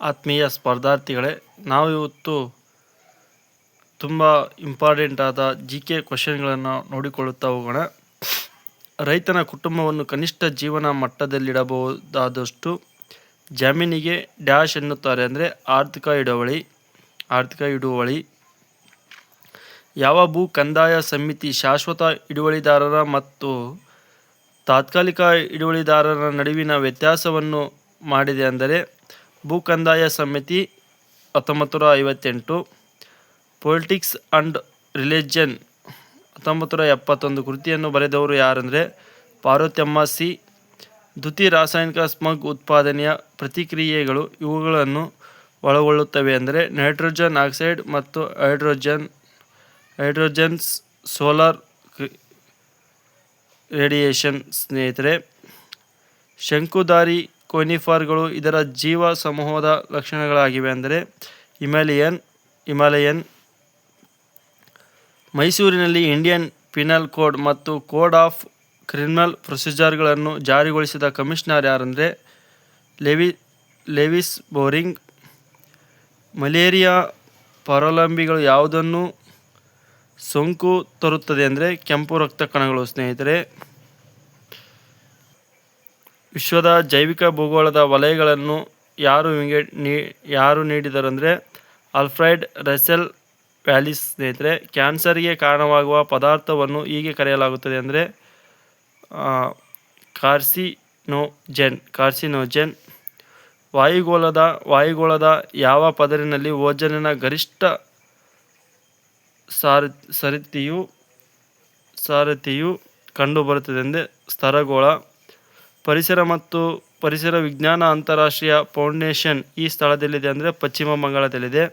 ಆತ್ಮೀಯ ಸ್ಪರ್ಧಾರ್ಥಿಗಳೇ, ನಾವು ಇವತ್ತು ತುಂಬ ಇಂಪಾರ್ಟೆಂಟ್ ಆದ ಜಿ ಕೆ ಕ್ವಶನ್ಗಳನ್ನು ನೋಡಿಕೊಳ್ಳುತ್ತಾ ಹೋಗೋಣ. ರೈತನ ಕುಟುಂಬವನ್ನು ಕನಿಷ್ಠ ಜೀವನ ಮಟ್ಟದಲ್ಲಿಡಬಹುದಾದಷ್ಟು ಜಮೀನಿಗೆ ಡ್ಯಾಶ್ ಎನ್ನುತ್ತಾರೆ ಅಂದರೆ ಆರ್ಥಿಕ ಹಿಡುವಳಿ ಆರ್ಥಿಕ ಹಿಡುವಳಿ. ಯಾವ ಭೂ ಕಂದಾಯ ಸಮಿತಿ ಶಾಶ್ವತ ಹಿಡುವಳಿದಾರರ ಮತ್ತು ತಾತ್ಕಾಲಿಕ ಹಿಡುವಳಿದಾರರ ನಡುವಿನ ವ್ಯತ್ಯಾಸವನ್ನು ಮಾಡಿದೆ ಅಂದರೆ ಭೂ ಕಂದಾಯ ಸಮಿತಿ ಹತ್ತೊಂಬತ್ತು ನೂರ ಐವತ್ತೆಂಟು, ಪೊಲಿಟಿಕ್ಸ್ ಅಂಡ್ ರಿಲಿಜನ್ ಹತ್ತೊಂಬತ್ತು ನೂರ ಎಪ್ಪತ್ತೊಂದು ಕೃತಿಯನ್ನು ಬರೆದವರು ಯಾರಂದರೆ ಪಾರ್ವತಮ್ಮ ಸಿ. ದ್ಯುತಿ ರಾಸಾಯನಿಕ ಸ್ಮಗ್ ಉತ್ಪಾದನೆಯ ಪ್ರತಿಕ್ರಿಯೆಗಳು ಇವುಗಳನ್ನು ಒಳಗೊಳ್ಳುತ್ತವೆ ಅಂದರೆ ನೈಟ್ರೋಜನ್ ಆಕ್ಸೈಡ್ ಮತ್ತು ಹೈಡ್ರೋಜನ್ ಹೈಡ್ರೋಜನ್ಸ್ ಸೋಲಾರ್ ರೇಡಿಯೇಷನ್ ಸ್ನೇಹಿತರೆ, ಶಂಕುಧಾರಿ ಕೊನಿಫರ್ಗಳು ಇದರ ಜೀವ ಸಮೂಹದ ಲಕ್ಷಣಗಳಾಗಿವೆ ಅಂದರೆ ಹಿಮಾಲಯನ್ ಹಿಮಾಲಯನ್, ಮೈಸೂರಿನಲ್ಲಿ ಇಂಡಿಯನ್ ಪಿನಲ್ ಕೋಡ್ ಮತ್ತು ಕೋಡ್ ಆಫ್ ಕ್ರಿಮಿನಲ್ ಪ್ರೊಸೀಜರ್ಗಳನ್ನು ಜಾರಿಗೊಳಿಸಿದ ಕಮಿಷನರ್ ಯಾರಂದರೆ ಲೆವಿ, ಲೆವಿಸ್ ಬೋರಿಂಗ್. ಮಲೇರಿಯಾ ಪರಲಂಬಿಗಳು ಯಾವುದನ್ನು ಸೋಂಕು ತರುತ್ತದೆ ಅಂದರೆ ಕೆಂಪು ರಕ್ತ ಕಣಗಳು, ಸ್ನೇಹಿತರೆ. ವಿಶ್ವದ ಜೈವಿಕ ಭೂಗೋಳದ ವಲಯಗಳನ್ನು ಯಾರು ವಿಂಗ ನೀ, ಯಾರು ನೀಡಿದರು ಅಂದರೆ ಆಲ್ಫ್ರೆಡ್ ರಸೆಲ್ ವ್ಯಾಲಿಸ್ ಸ್ನೇಹಿತರೆ, ಕ್ಯಾನ್ಸರ್ಗೆ ಕಾರಣವಾಗುವ ಪದಾರ್ಥವನ್ನು ಹೀಗೆ ಕರೆಯಲಾಗುತ್ತದೆ ಅಂದರೆ ಕಾರ್ಸಿನೋಜೆನ್ ಕಾರ್ಸಿನೋಜೆನ್. ವಾಯುಗೋಳದ ವಾಯುಗೋಳದ ಯಾವ ಪದರಿನಲ್ಲಿ ಓಜನಿನ ಗರಿಷ್ಠ ಸಾರ, ಸರಿತಿಯು ಸಾರಥಿಯು ಕಂಡುಬರುತ್ತದೆ ಅಂದರೆ ಸ್ತರಗೋಳ ಪರಿಸರ ಮತ್ತು ಪರಿಸರ ವಿಜ್ಞಾನ ಅಂತಾರಾಷ್ಟ್ರೀಯ ಫೌಂಡೇಶನ್ ಈ ಸ್ಥಳದಲ್ಲಿದೆ ಅಂದರೆ ಪಶ್ಚಿಮ ಬಂಗಾಳದಲ್ಲಿದೆ.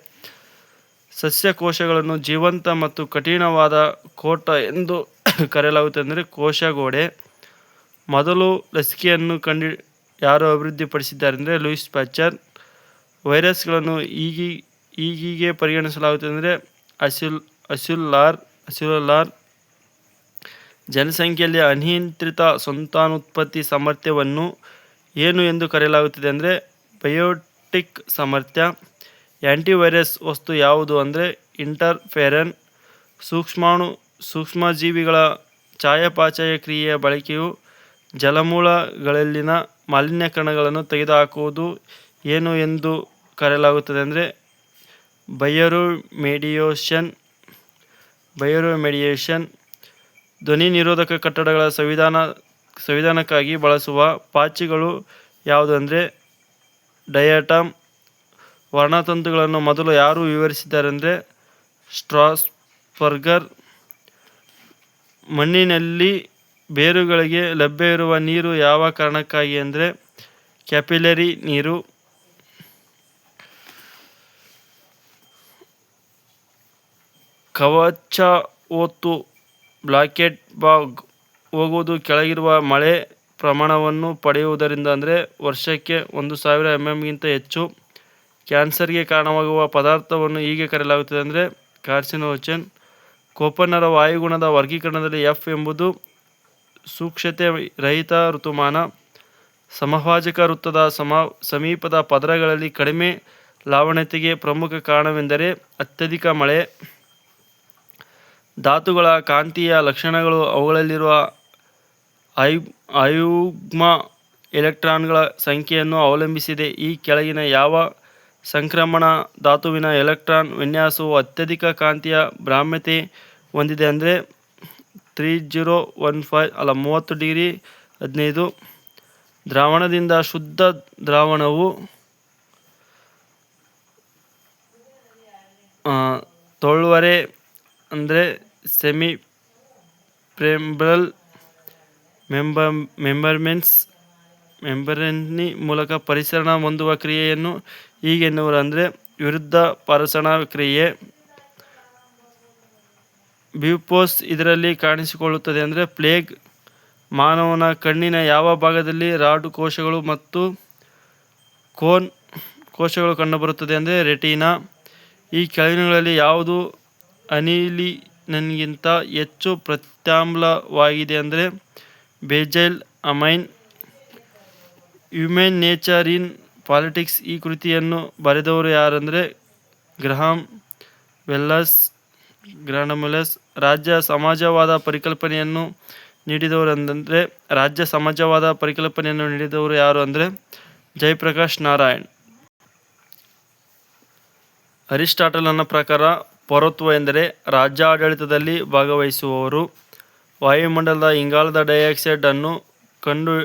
ಸಸ್ಯಕೋಶಗಳನ್ನು ಜೀವಂತ ಮತ್ತು ಕಠಿಣವಾದ ಕೋಟ ಎಂದು ಕರೆಯಲಾಗುತ್ತದೆ ಅಂದರೆ ಕೋಶಗೋಡೆ. ಮೊದಲು ಲಸಿಕೆಯನ್ನು ಕಂಡು ಯಾರು ಅಭಿವೃದ್ಧಿಪಡಿಸಿದ್ದಾರೆ ಅಂದರೆ ಲೂಯಿಸ್ ಪ್ಯಾಚರ್. ವೈರಸ್ಗಳನ್ನು ಈಗಿ ಈಗೀಗೆ ಪರಿಗಣಿಸಲಾಗುತ್ತದೆ ಅಂದರೆ ಅಸಿಲ್ ಅಸ್ಯುಲ್ಲಾರ್ ಅಸ್ಯುಲಾರ್ ಜನಸಂಖ್ಯೆಯಲ್ಲಿ ಅನಿಯಂತ್ರಿತ ಸಂತಾನೋತ್ಪತ್ತಿ ಸಾಮರ್ಥ್ಯವನ್ನು ಏನು ಎಂದು ಕರೆಯಲಾಗುತ್ತದೆ ಅಂದರೆ ಬಯೋಟಿಕ್ ಸಾಮರ್ಥ್ಯ, ಆ್ಯಂಟಿವೈರಸ್ ವಸ್ತು ಯಾವುದು ಅಂದರೆ ಇಂಟರ್ಫೆರನ್, ಸೂಕ್ಷ್ಮಾಣು, ಸೂಕ್ಷ್ಮಜೀವಿಗಳ ಚಯಾಪಚಯ ಕ್ರಿಯೆಯ ಬಳಕೆಯು ಜಲಮೂಲಗಳಲ್ಲಿನ ಮಾಲಿನ್ಯಕರಣಗಳನ್ನು ತೆಗೆದುಹಾಕುವುದು ಏನು ಎಂದು ಕರೆಯಲಾಗುತ್ತದೆ ಅಂದರೆ ಬಯೋರೋಮೆಡಿಯೇಷನ್ ಬಯೋರೋಮೆಡಿಯೇಷನ್ ಧ್ವನಿ ನಿರೋಧಕ ಕಟ್ಟಡಗಳ ಸಂವಿಧಾನ, ಸಂವಿಧಾನಕ್ಕಾಗಿ ಬಳಸುವ ಪಾಚಿಗಳು ಯಾವುದು ಅಂದರೆ ಡಯಾಟಮ್. ವರ್ಣತಂತುಗಳನ್ನು ಮೊದಲು ಯಾರು ವಿವರಿಸಿದ್ದಾರೆಂದರೆ ಸ್ಟ್ರಾಸ್ಬರ್ಗರ್. ಮಣ್ಣಿನಲ್ಲಿ ಬೇರುಗಳಿಗೆ ಲಭ್ಯವಿರುವ ನೀರು ಯಾವ ಕಾರಣಕ್ಕಾಗಿ ಅಂದರೆ ಕ್ಯಾಪಿಲರಿ ನೀರು. ಕವಚವೊತ್ತು ಬ್ಲಾಕೆಟ್ ಬಾಗ್ ಹೋಗುವುದು ಕೆಳಗಿರುವ ಮಳೆ ಪ್ರಮಾಣವನ್ನು ಪಡೆಯುವುದರಿಂದ ಅಂದರೆ ವರ್ಷಕ್ಕೆ ಒಂದು ಸಾವಿರ ಎಂ ಎಮ್ಗಿಂತ ಹೆಚ್ಚು ಕ್ಯಾನ್ಸರ್ಗೆ ಕಾರಣವಾಗುವ ಪದಾರ್ಥವನ್ನು ಹೀಗೆ ಕರೆಯಲಾಗುತ್ತದೆ ಅಂದರೆ ಕಾರ್ಸಿನೋಜನ್ ಕೋಪನ್ನರ ವಾಯುಗುಣದ ವರ್ಗೀಕರಣದಲ್ಲಿ ಎಫ್ ಎಂಬುದು ಸೂಕ್ಷ್ಮತೆ ರಹಿತ ಋತುಮಾನ. ಸಮಭಾಜಕ ವೃತ್ತದ ಸಮ ಸಮೀಪದ ಪದರಗಳಲ್ಲಿ ಕಡಿಮೆ ಲಾವಣ್ಯತೆಗೆ ಪ್ರಮುಖ ಕಾರಣವೆಂದರೆ ಅತ್ಯಧಿಕ ಮಳೆ. ಧಾತುಗಳ ಕಾಂತೀಯ ಲಕ್ಷಣಗಳು ಅವುಗಳಲ್ಲಿರುವ ಐ ಅಯುಗ್ಮ ಎಲೆಕ್ಟ್ರಾನ್ಗಳ ಸಂಖ್ಯೆಯನ್ನು ಅವಲಂಬಿಸಿದೆ. ಈ ಕೆಳಗಿನ ಯಾವ ಸಂಕ್ರಮಣ ಧಾತುವಿನ ಎಲೆಕ್ಟ್ರಾನ್ ವಿನ್ಯಾಸವು ಅತ್ಯಧಿಕ ಕಾಂತೀಯ ಭ್ರಾಮ್ಯತೆ ಹೊಂದಿದೆ ಅಂದರೆ ತ್ರೀ ಜೀರೋ ಒನ್ ಫೈವ್ ಅಲ್ಲ, ಮೂವತ್ತು ಡಿಗ್ರಿ ಹದಿನೈದು ದ್ರಾವಣದಿಂದ ಶುದ್ಧ ದ್ರಾವಣವು ತೊಳುವರೆ ಅಂದರೆ ಸೆಮಿ ಪ್ರೆಂಬ್ರಲ್ ಮೆಂಬ ಮೆಂಬರ್ಮೆನ್ಸ್ ಮೆಂಬರೇನಿ ಮೂಲಕ ಪರಿಸರಣ ಹೊಂದುವ ಕ್ರಿಯೆಯನ್ನು ಹೀಗೆನ್ನುವರು ಅಂದರೆ ವಿರುದ್ಧ ಪರಸಣ ಕ್ರಿಯೆ. ಬ್ಯೂಪೋಸ್ ಇದರಲ್ಲಿ ಕಾಣಿಸಿಕೊಳ್ಳುತ್ತದೆ ಅಂದರೆ ಪ್ಲೇಗ್ ಮಾನವನ ಕಣ್ಣಿನ ಯಾವ ಭಾಗದಲ್ಲಿ ರಾಡು ಕೋಶಗಳು ಮತ್ತು ಕೋನ್ ಕೋಶಗಳು ಕಂಡುಬರುತ್ತದೆ ಅಂದರೆ ರೆಟಿನಾ ಈ ಕೆಳಗಿನಗಳಲ್ಲಿ ಯಾವುದು ಅನಿಲಿನಗಿಂತ ಹೆಚ್ಚು ಪ್ರತ್ಯಾಮ್ಲವಾಗಿದೆ ಅಂದರೆ ಬೇಜೈಲ್, amine, human nature in politics ಈ ಕೃತಿಯನ್ನು ಬರೆದವರು ಯಾರಂದರೆ ಗ್ರಹಾಂ ವೆಲ್ಲಸ್ ಗ್ರಾಂಡಮುಲಸ್ ರಾಜ್ಯ ಸಮಾಜವಾದ ಪರಿಕಲ್ಪನೆಯನ್ನು ನೀಡಿದವರು ಅಂದರೆ, ರಾಜ್ಯ ಸಮಾಜವಾದ ಪರಿಕಲ್ಪನೆಯನ್ನು ನೀಡಿದವರು ಯಾರು ಅಂದರೆ ಜಯಪ್ರಕಾಶ್ ನಾರಾಯಣ್. ಅರಿಸ್ಟಾಟಲನ ಪ್ರಕಾರ ಪೌರತ್ವ ಎಂದರೆ ರಾಜ್ಯಾಡಳಿತದಲ್ಲಿ ಭಾಗವಹಿಸುವವರು. ವಾಯುಮಂಡಲದ ಇಂಗಾಲದ ಡೈಆಕ್ಸೈಡ್ ಅನ್ನು ಕಂಡು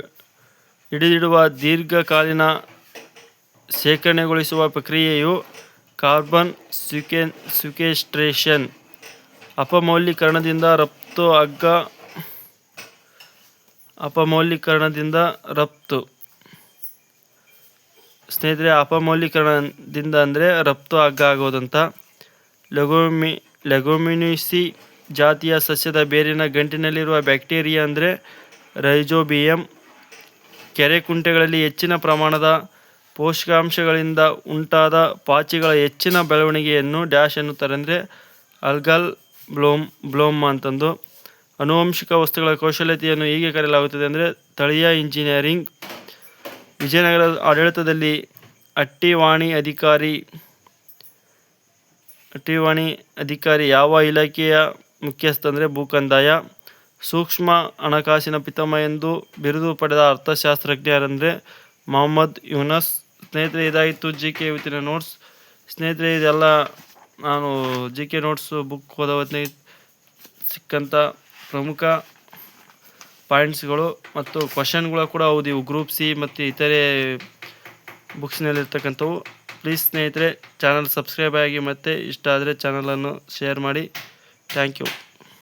ಹಿಡಿದಿಡುವ ದೀರ್ಘಕಾಲೀನ ಶೇಖರಣೆಗೊಳಿಸುವ ಪ್ರಕ್ರಿಯೆಯು ಕಾರ್ಬನ್ ಸ್ಯುಕೆ ಸ್ಯುಕೆಸ್ಟ್ರೇಷನ್ ಅಪಮೌಲ್ಯೀಕರಣದಿಂದ ರಫ್ತು, ಅಗ್ಗ ಅಪಮೌಲ್ಯೀಕರಣದಿಂದ ರಫ್ತು. ಸ್ನೇಹಿತರೆ, ಅಪಮೌಲ್ಯೀಕರಣದಿಂದ ಅಂದರೆ ರಫ್ತು, ಅಗ್ಗ ಆಗೋದಂತ. ಲೆಗೋಮಿ, ಲೆಗೋಮಿನಿಸಿ ಜಾತಿಯ ಸಸ್ಯದ ಬೇರಿನ ಗಂಟಿನಲ್ಲಿರುವ ಬ್ಯಾಕ್ಟೀರಿಯಾ ಅಂದರೆ ರೈಜೋಬಿಯಂ. ಕೆರೆ ಕುಂಟೆಗಳಲ್ಲಿ ಹೆಚ್ಚಿನ ಪ್ರಮಾಣದ ಪೋಷಕಾಂಶಗಳಿಂದ ಉಂಟಾದ ಪಾಚಿಗಳ ಹೆಚ್ಚಿನ ಬೆಳವಣಿಗೆಯನ್ನು ಡ್ಯಾಶ್ ಎನ್ನುತ್ತಾರೆ ಅಂದರೆ ಅಲ್ಗಲ್ ಬ್ಲೋಮ್ ಬ್ಲೋಮ್ ಅಂತಂದು. ಅನುವಂಶಿಕ ವಸ್ತುಗಳ ಕೌಶಲ್ಯತೆಯನ್ನು ಹೀಗೆ ಕರೆಯಲಾಗುತ್ತದೆ ಅಂದರೆ ಸ್ಥಳೀಯ ಇಂಜಿನಿಯರಿಂಗ್. ವಿಜಯನಗರ ಆಡಳಿತದಲ್ಲಿ ಅಟ್ಟಿವಾಣಿ ಅಧಿಕಾರಿ ಅಟ್ಟಿವಾಣಿ ಅಧಿಕಾರಿ ಯಾವ ಇಲಾಖೆಯ ಮುಖ್ಯಸ್ಥ ಅಂದರೆ ಭೂಕಂದಾಯ? ಸೂಕ್ಷ್ಮ ಹಣಕಾಸಿನ ಪಿತಾಮಹ ಎಂದು ಬಿರುದು ಪಡೆದ ಅರ್ಥಶಾಸ್ತ್ರಜ್ಞರಂದರೆ ಮೊಹಮ್ಮದ್ ಯುನಸ್. ಸ್ನೇಹಿತರೆ, ಇದಾಯಿತು ಜಿ ಕೆ ಇವತ್ತಿನ ನೋಟ್ಸ್. ಸ್ನೇಹಿತರೆ, ಇದೆಲ್ಲ ನಾನು ಜಿ ಕೆ ನೋಟ್ಸ್ ಬುಕ್ ಓದೋ ಸಿಕ್ಕಂಥ ಪ್ರಮುಖ ಪಾಯಿಂಟ್ಸ್ಗಳು ಮತ್ತು ಕ್ವಶನ್ಗಳು ಕೂಡ ಹೌದು. ಇವು ಗ್ರೂಪ್ ಸಿ ಮತ್ತು ಇತರೆ ಬುಕ್ಸ್ನಲ್ಲಿರ್ತಕ್ಕಂಥವು. ಪ್ಲೀಸ್ ಸ್ನೇಹಿತರೆ ಚಾನಲ್ ಸಬ್ಸ್ಕ್ರೈಬ್ ಆಗಿ ಮತ್ತೆ ಇಷ್ಟ ಆದರೆ ಚಾನಲನ್ನು ಶೇರ್ ಮಾಡಿ. Thank you